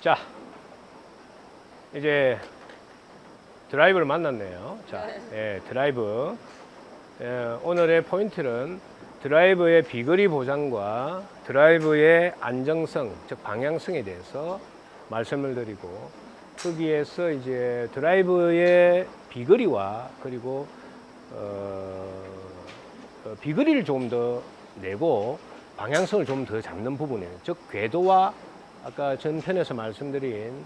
자, 이제 드라이브를 만났네요. 자, 예, 드라이브. 예, 오늘의 포인트는 드라이브의 비거리 보장과 드라이브의 안정성, 즉 방향성에 대해서 말씀을 드리고 거기에서 이제 드라이브의 비거리와 그리고 어, 어, 비거리를 좀 더 내고 방향성을 좀 더 잡는 부분이에요. 즉 궤도와 아까 전편에서 말씀드린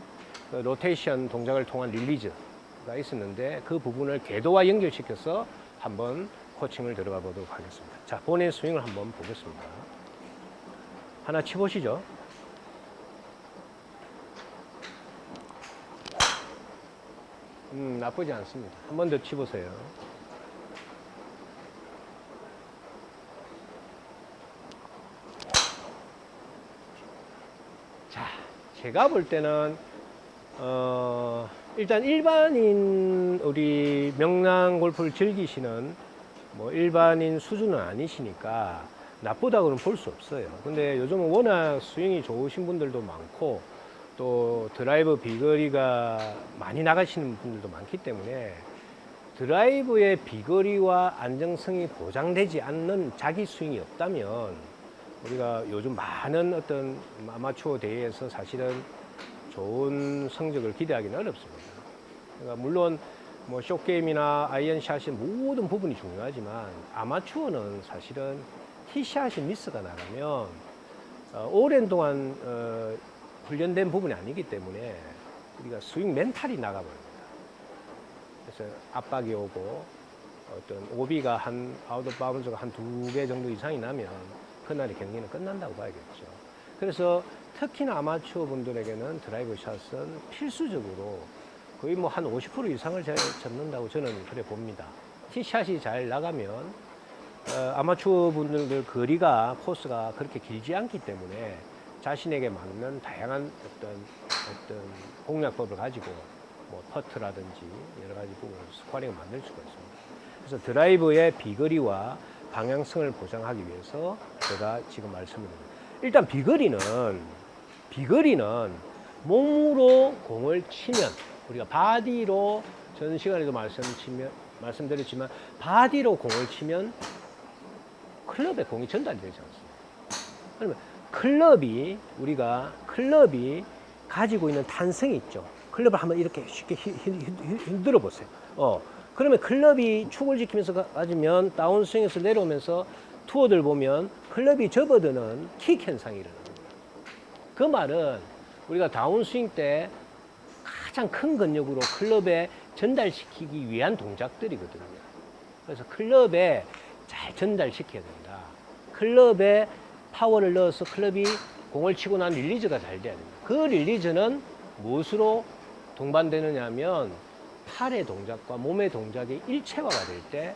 그 로테이션 동작을 통한 릴리즈가 있었는데 그 부분을 궤도와 연결시켜서 한번 코칭을 들어가 보도록 하겠습니다. 자, 본인 스윙을 한번 보겠습니다. 하나 치보시죠. 음, 나쁘지 않습니다. 한 번 더 치보세요. 자, 제가 볼 때는 어, 일단 일반인 우리 명랑 골프를 즐기시는 뭐 일반인 수준은 아니시니까 나쁘다고는 볼 수 없어요. 근데 요즘은 워낙 스윙이 좋으신 분들도 많고 또 드라이브 비거리가 많이 나가시는 분들도 많기 때문에 드라이브의 비거리와 안정성이 보장되지 않는 자기 스윙이 없다면 우리가 요즘 많은 어떤 아마추어 대회에서 사실은 좋은 성적을 기대하기는 어렵습니다. 그러니까 물론 뭐 쇼게임이나 아이언샷의 모든 부분이 중요하지만 아마추어는 사실은 티샷이 미스가 나가면 어, 오랜 동안 어, 훈련된 부분이 아니기 때문에 우리가 스윙 멘탈이 나가버립니다. 그래서 압박이 오고 어떤 오비가 한 아웃 오브 바운드가 한 두 개 정도 이상이 나면 그날의 경기는 끝난다고 봐야겠죠. 그래서 특히나 아마추어 분들에게는 드라이브 샷은 필수적으로 거의 뭐 한 50% 이상을 잘 잡는다고 저는 그래 봅니다. 티샷이 잘 나가면 어, 아마추어 분들 거리가 코스가 그렇게 길지 않기 때문에 자신에게 맞는 다양한 어떤 어떤 공략법을 가지고 뭐 퍼트라든지 여러 가지 부분을 스코어링을 만들 수가 있습니다. 그래서 드라이브의 비거리와 방향성을 보장하기 위해서 제가 지금 말씀을 드립니다. 일단 비거리는 비거리는 몸으로 공을 치면 우리가 바디로 전 시간에도 말씀치면 말씀드렸지만 바디로 공을 치면 클럽에 공이 전달이 되지 않습니다. 그러면 클럽이 우리가 클럽이 가지고 있는 탄성이 있죠. 클럽을 한번 이렇게 쉽게 흔들어 보세요. 어. 그러면 클럽이 축을 지키면서 가- 가지면 다운스윙에서 내려오면서 투어들 보면 클럽이 접어드는 킥 현상이 일어납니다. 그 말은 우리가 다운스윙 때 가장 큰 근력으로 클럽에 전달시키기 위한 동작들이거든요. 그래서 클럽에 잘 전달시켜야 된다. 클럽에 파워를 넣어서 클럽이 공을 치고 난 릴리즈가 잘 돼야 됩니다. 그 릴리즈는 무엇으로 동반되느냐 하면 팔의 동작과 몸의 동작이 일체화가 될 때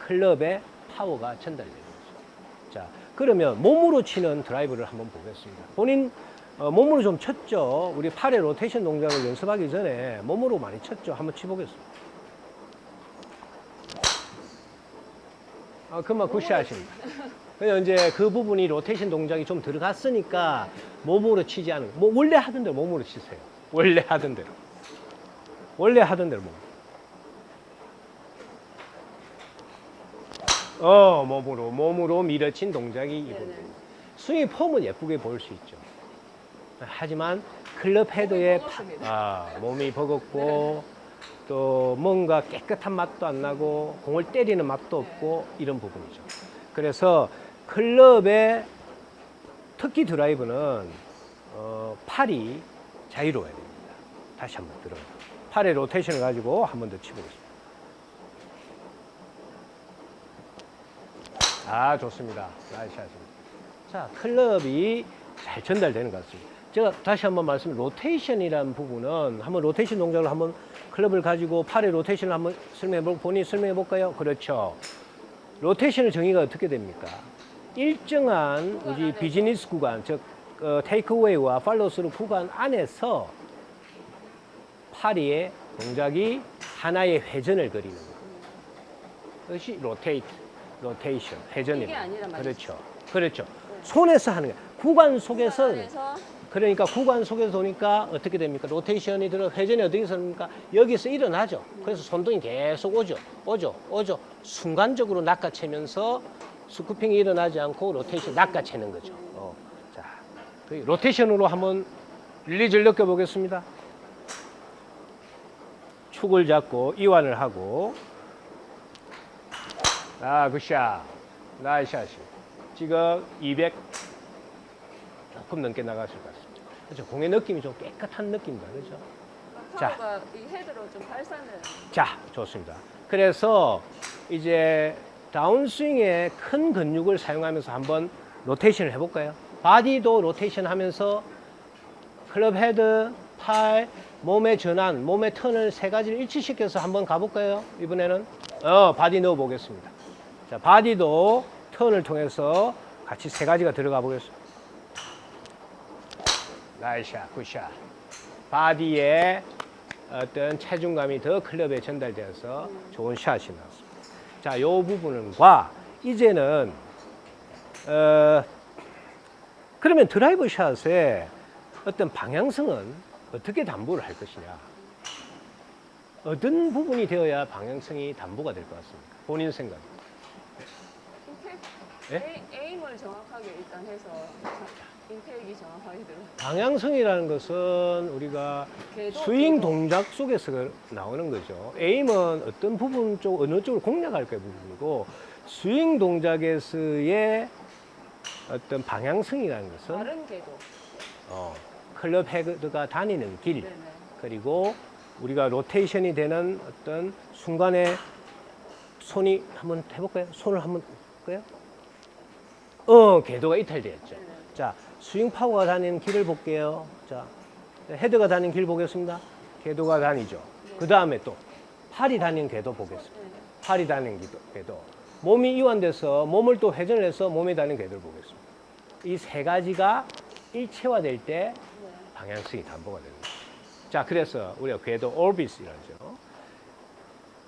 클럽의 파워가 전달되는 거죠. 자, 그러면 몸으로 치는 드라이브를 한번 보겠습니다. 본인 어, 몸으로 좀 쳤죠. 우리 팔의 로테이션 동작을 연습하기 전에 몸으로 많이 쳤죠. 한번 치보겠습니다. 아, 그만 굿샷입니다. 그냥 이제 그 부분이 로테이션 동작이 좀 들어갔으니까 몸으로 치지 않은, 뭐 원래 하던 대로 몸으로 치세요. 원래 하던 대로. 원래 하던 대로 몸. 어, 몸으로, 몸으로 밀어친 동작이 이겁니다. 스윙 폼은 예쁘게 보일 수 있죠. 하지만 클럽 헤드의 파- 아, 몸이 버겁고 또 뭔가 깨끗한 맛도 안 나고 공을 때리는 맛도 없고 이런 부분이죠. 그래서 클럽의 특기 드라이브는 어, 팔이 자유로워야 됩니다. 다시 한번 들어가요. 팔의 로테이션을 가지고 한 번 더 치보겠습니다. 아, 좋습니다. 나이스샷입니다. 자, 클럽이 잘 전달되는 것 같습니다. 제가 다시 한번 말씀, 로테이션이라는 부분은 한번 로테이션 동작을 한번 클럽을 가지고 팔의 로테이션을 한번 설명해 볼, 본인이 설명해 볼까요? 그렇죠. 로테이션의 정의가 어떻게 됩니까? 일정한 우리 비즈니스 구간, 즉, 어, 테이크웨이와 팔로스루 구간 안에서 팔의 동작이 하나의 회전을 그리는 것. 그것이 로테이트, 로테이션, 회전입니다. 이게 아니란 말이죠. 그렇죠. 그렇죠. 손에서 하는 거. 구간 속에서 그래서 그러니까 구간 속에서 도니까 어떻게 됩니까? 로테이션이 들어 회전이 어디서 됩니까? 여기서 일어나죠. 그래서 손등이 계속 오죠. 오죠. 오죠. 순간적으로 낚아채면서 스쿠핑이 일어나지 않고 로테이션 낚아채는 거죠. 어. 자, 그 로테이션으로 한번 릴리즈를 느껴보겠습니다. 축을 잡고 이완을 하고 아, 굿샷. 나이스 샷이. 지금 200 조금 넘게 나갔을 것 같습니다. 그렇죠. 공의 느낌이 좀 깨끗한 느낌이다. 그렇죠? 자. 파워가 이 헤드로 좀 발산을 자, 좋습니다. 그래서 이제 다운스윙의 큰 근육을 사용하면서 한번 로테이션을 해볼까요? 바디도 로테이션 하면서 클럽 헤드, 팔, 몸의 전환, 몸의 턴을 세 가지를 일치시켜서 한번 가볼까요? 이번에는 어, 바디 넣어 보겠습니다. 자, 바디도 턴을 통해서 같이 세 가지가 들어가 보겠습니다. 나이샷, 굿샷. 바디에 어떤 체중감이 더 클럽에 전달되어서 좋은 샷이 나왔습니다. 자, 요 부분과 이제는 어, 그러면 드라이브 샷의 어떤 방향성은 어떻게 담보를 할 것이냐? 어떤 부분이 되어야 방향성이 담보가 될 것 같습니까? 본인 생각. 에이- 에임을 정확하게 일단 해서 임팩이 정확하게 들어. 방향성이라는 것은 우리가 궤도, 스윙 궤도. 동작 속에서 그 나오는 거죠. 에임은 어떤 부분 쪽, 어느 쪽을 공략할 까 부분이고, 스윙 동작에서의 어떤 방향성이라는 것은 다른 궤도. 어, 클럽 헤드가 다니는 길, 네네. 그리고 우리가 로테이션이 되는 어떤 순간에 손이 한번 해볼까요? 손을 한번 볼까요? 어, 궤도가 이탈되었죠. 네네. 자, 스윙 파워가 다니는 길을 볼게요. 자, 헤드가 다니는 길 보겠습니다. 궤도가 다니죠. 그 다음에 또 팔이 다니는 궤도 보겠습니다. 팔이 다니는 궤도. 몸이 이완돼서 몸을 또 회전을 해서 몸이 다니는 궤도를 보겠습니다. 이 세 가지가 일체화될 때 네. 방향성이 담보가 됩니다. 자, 그래서 우리가 궤도 오비스라죠.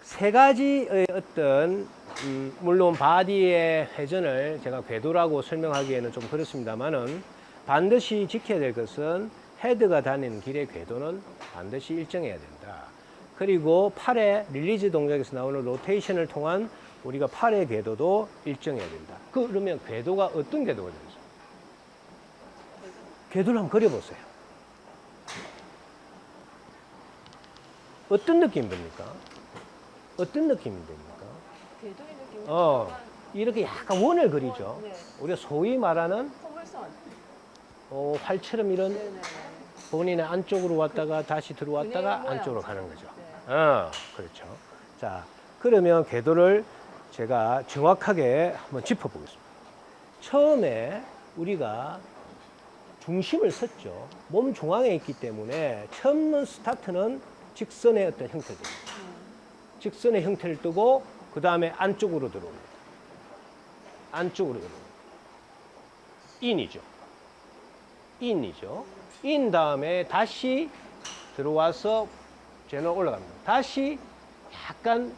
세 가지의 어떤 음, 물론 바디의 회전을 제가 궤도라고 설명하기에는 좀 그렇습니다만은 반드시 지켜야 될 것은 헤드가 다니는 길의 궤도는 반드시 일정해야 된다. 그리고 팔의 릴리즈 동작에서 나오는 로테이션을 통한 우리가 팔의 궤도도 일정해야 된다. 그러면 궤도가 어떤 궤도가 되죠? 궤도를 한번 그려보세요. 어떤 느낌이 듭니까? 어떤 느낌이 듭니까? 궤도의 느낌이 어, 이렇게 약간 원을 그리죠. 네. 우리가 소위 말하는 포물선. 어, 활처럼 이런 네네네. 본인의 안쪽으로 왔다가 다시 들어왔다가 그네. 안쪽으로 가는 거죠. 네. 어, 그렇죠. 자, 그러면 궤도를 제가 정확하게 한번 짚어보겠습니다. 처음에 우리가 중심을 섰죠. 몸 중앙에 있기 때문에 처음 스타트는 직선의 어떤. 음. 직선의 형태를 뜨고 그 다음에 안쪽으로 들어옵니다. 안쪽으로 들어옵니다. 인이죠. 인이죠. 인 다음에 다시 들어와서 제너 올라갑니다. 다시 약간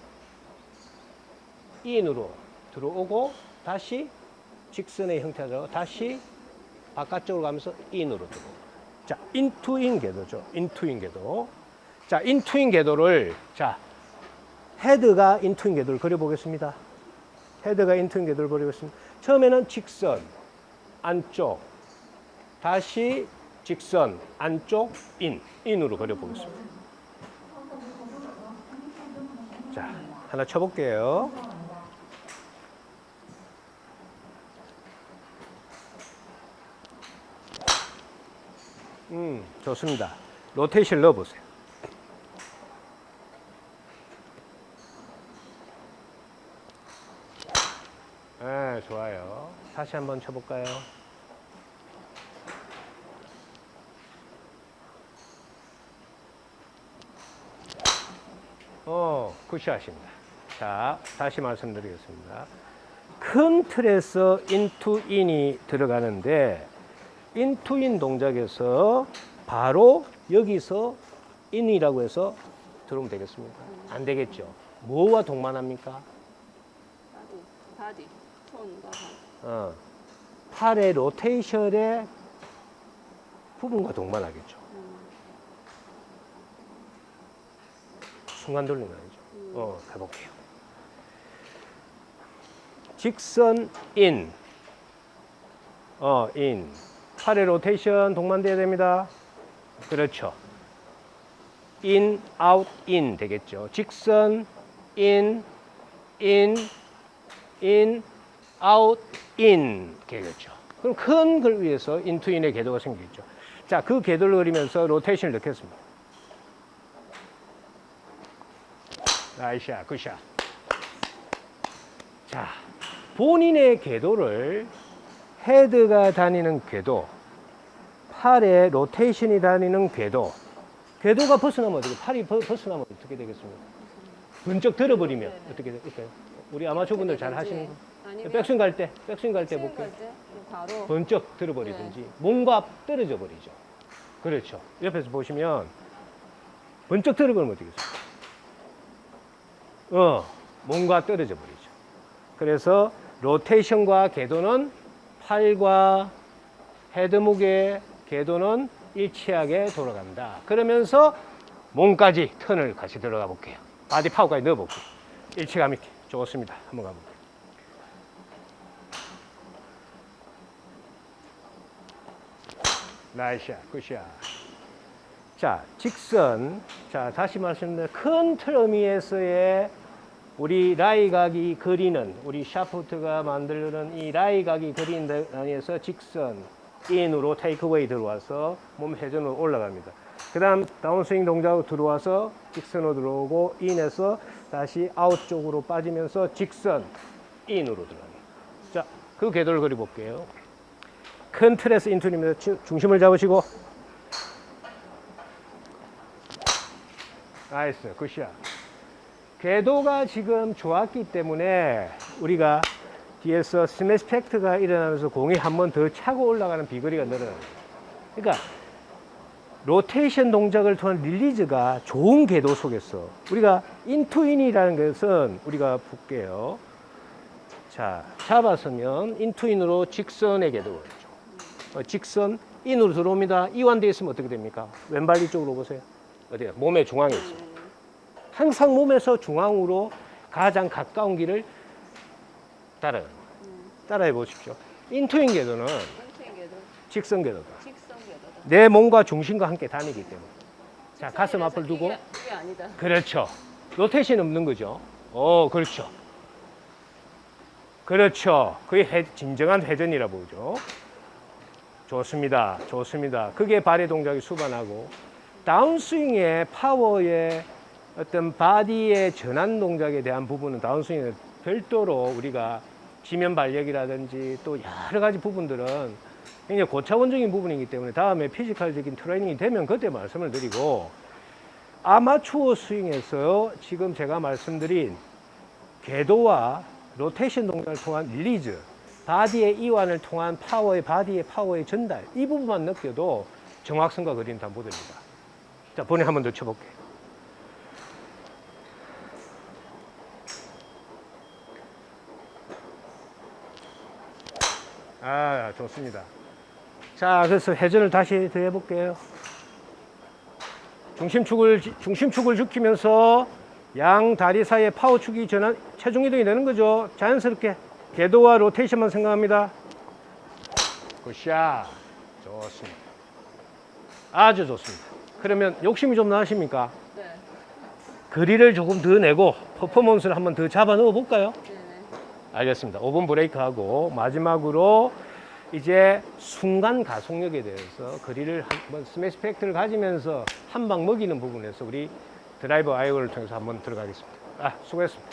인으로 들어오고 다시 직선의 형태로 다시 바깥쪽으로 가면서 인으로 들어옵니다. 자, 인투인 궤도죠. 인투인 궤도. 자, 인투인 궤도를 자, 헤드가 인투인 궤도를 그려보겠습니다. 헤드가 인투인 궤도를 그리겠습니다. 처음에는 직선, 안쪽, 다시 직선, 안쪽, 인, 인으로 그려보겠습니다. 자, 하나 쳐볼게요. 음, 좋습니다. 로테이션 넣어보세요. 네, 좋아요. 다시 한번 쳐볼까요? 어, 굿샷입니다. 자, 다시 말씀드리겠습니다. 큰 틀에서 인투 인이 들어가는데 인투 인 동작에서 바로 여기서 인이라고 해서 들어오면 되겠습니까? 안 되겠죠. 뭐와 동반합니까? 바디. 바디. 어, 팔의 로테이션에 부분과 동반하겠죠. 음. 순간 돌리는 거 아니죠. 음. 어, 가볼게요. 직선 인. 어, 인. 팔의 로테이션 동반돼야 됩니다. 그렇죠. in, out, in 되겠죠. 직선 in, in, in, out, in 되겠죠. 그럼 큰걸 위해서 into, in의 궤도가 생기겠죠. 자, 그 궤도를 그리면서 로테이션을 넣겠습니다. 나이샤, 굿샷. 자, 본인의 궤도를 헤드가 다니는 궤도, 팔의 로테이션이 다니는 궤도, 궤도가 벗어나면 어떻게, 팔이 벗- 벗어나면 어떻게 되겠습니까? 번쩍 들어버리면. 어떻게 될까요? 우리 아마추어분들 잘 하시는 거. 아니면 백스윙 갈 때, 백스윙 갈때 스윙 볼게요. 갈때 바로 번쩍 들어버리든지 몸과 떨어져 버리죠. 그렇죠. 옆에서 보시면 번쩍 들어버리면 어떻게 되겠어요? 어, 몸과 떨어져 버리죠. 그래서 로테이션과 궤도는 팔과 헤드 무게, 궤도는 일치하게 돌아간다. 그러면서 몸까지 턴을 같이 들어가 볼게요. 바디 파워까지 넣어 볼게요. 일체감 있게. 좋습니다. 한번 가볼게요. 나이샤, 굿샷. 자, 직선. 자, 다시 말씀드리면 큰 트러미에서의 우리 라이각이 그리는 우리 샤프트가 만들는 이 라이각이 그리는 데 안에서 직선 인으로 테이크웨이 들어와서 몸 회전으로 올라갑니다. 그 다음 다운스윙 동작으로 들어와서 직선으로 들어오고 인에서 다시 아웃 쪽으로 빠지면서 직선 인으로 들어갑니다. 자, 그 궤도를 그려볼게요. 큰 틀에서 인투입니다. 주- 중심을 잡으시고 나이스 굿샷 궤도가 지금 좋았기 때문에 우리가 뒤에서 스매시 팩트가 일어나면서 공이 한 번 더 차고 올라가는 비거리가 늘어납니다. 그러니까 로테이션 동작을 통한 릴리즈가 좋은 궤도 속에서 우리가 인투인이라는 것은 우리가 볼게요. 자, 잡았으면 인투인으로 직선의. 어, 직선 인으로 들어옵니다. 이완되어 있으면 어떻게 됩니까? 왼발 이쪽으로 보세요. 어디요? 몸의 중앙에. 음, 항상 몸에서 중앙으로 가장 가까운 길을 따라요. 음. 따라해 보십시오. 인투인 궤도는 직선 궤도다. 내 몸과 중심과 함께 다니기 때문에. 자, 가슴 앞을 두고. 그렇죠. 로테이션 없는 거죠. 어, 그렇죠. 그렇죠. 그게 회- 진정한 회전이라 보죠. 좋습니다. 좋습니다. 그게 발의 동작이 수반하고 다운스윙의 파워의 어떤 바디의 전환 동작에 대한 부분은 다운스윙에 별도로 우리가 지면 발력이라든지 또 여러 가지 부분들은 굉장히 고차원적인 부분이기 때문에 다음에 피지컬적인 트레이닝이 되면 그때 말씀을 드리고 아마추어 스윙에서 지금 제가 말씀드린 궤도와 로테이션 동작을 통한 릴리즈, 바디의 이완을 통한 파워의 바디의 파워의 전달 이 부분만 느껴도 정확성과 그림 다 모델입니다. 자, 본인 한번 더 쳐볼게요. 아, 좋습니다. 자, 그래서 회전을 다시 더 해볼게요. 중심축을 중심축을 지키면서 양 다리 사이에 파워축이 전환 체중 이동이 되는 거죠. 자연스럽게 궤도와 로테이션만 생각합니다. 굿샷. 좋습니다. 아주 좋습니다. 그러면 욕심이 좀 나십니까? 네. 거리를 조금 더 내고 퍼포먼스를 한번 더 잡아 넣어 볼까요? 네네. 알겠습니다. 5분 브레이크 하고 마지막으로 이제 순간 가속력에 대해서 거리를 한번 스매시 팩트를 가지면서 한 방 먹이는 부분에서 우리 드라이버 아이오를 통해서 한번 들어가겠습니다. 아, 수고했습니다.